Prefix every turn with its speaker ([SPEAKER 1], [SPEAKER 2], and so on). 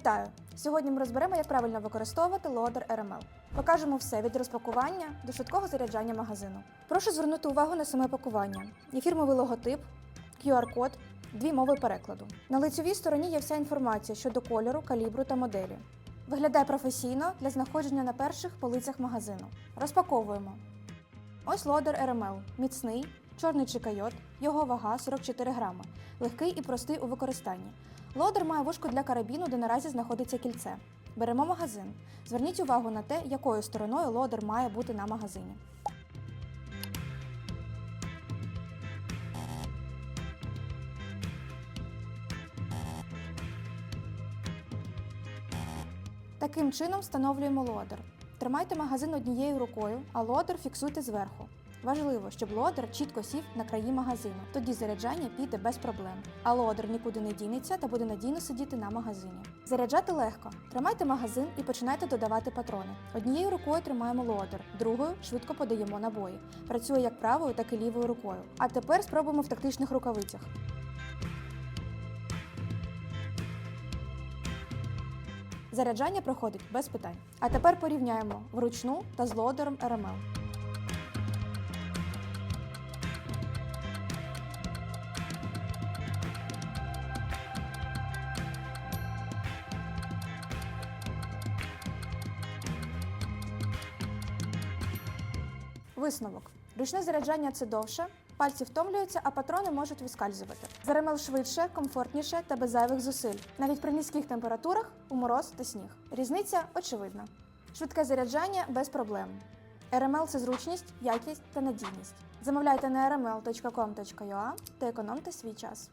[SPEAKER 1] Вітаю! Сьогодні ми розберемо, як правильно використовувати лоадер RML. Покажемо все від розпакування до швидкого заряджання магазину. Прошу звернути увагу на саме пакування. Є фірмовий логотип, QR-код, дві мови перекладу. На лицевій стороні є вся інформація щодо кольору, калібру та моделі. Виглядає професійно для знаходження на перших полицях магазину. Розпаковуємо. Ось лодер RML. Міцний, чорний чекайот, його вага 44 грами, легкий і простий у використанні. Лодер має вушку для карабіну, де наразі знаходиться кільце. Беремо магазин. Зверніть увагу на те, якою стороною лодер має бути на магазині. Таким чином встановлюємо лодер. Тримайте магазин однією рукою, а лодер фіксуйте зверху. Важливо, щоб лодер чітко сів на краї магазину, тоді заряджання піде без проблем. А лодер нікуди не дінеться та буде надійно сидіти на магазині. Заряджати легко. Тримайте магазин і починайте додавати патрони. Однією рукою тримаємо лодер, другою швидко подаємо набої. Працює як правою, так і лівою рукою. А тепер спробуємо в тактичних рукавицях. Заряджання проходить без питань. А тепер порівняємо вручну та з лодером RML. Висновок. Ручне заряджання це довше, пальці втомлюються, а патрони можуть вискальзувати. Заремел швидше, комфортніше та без зайвих зусиль, навіть при низьких температурах у мороз та сніг. Різниця очевидна. Швидке заряджання без проблем. RML – це зручність, якість та надійність. Замовляйте на rml.com.ua та економте свій час.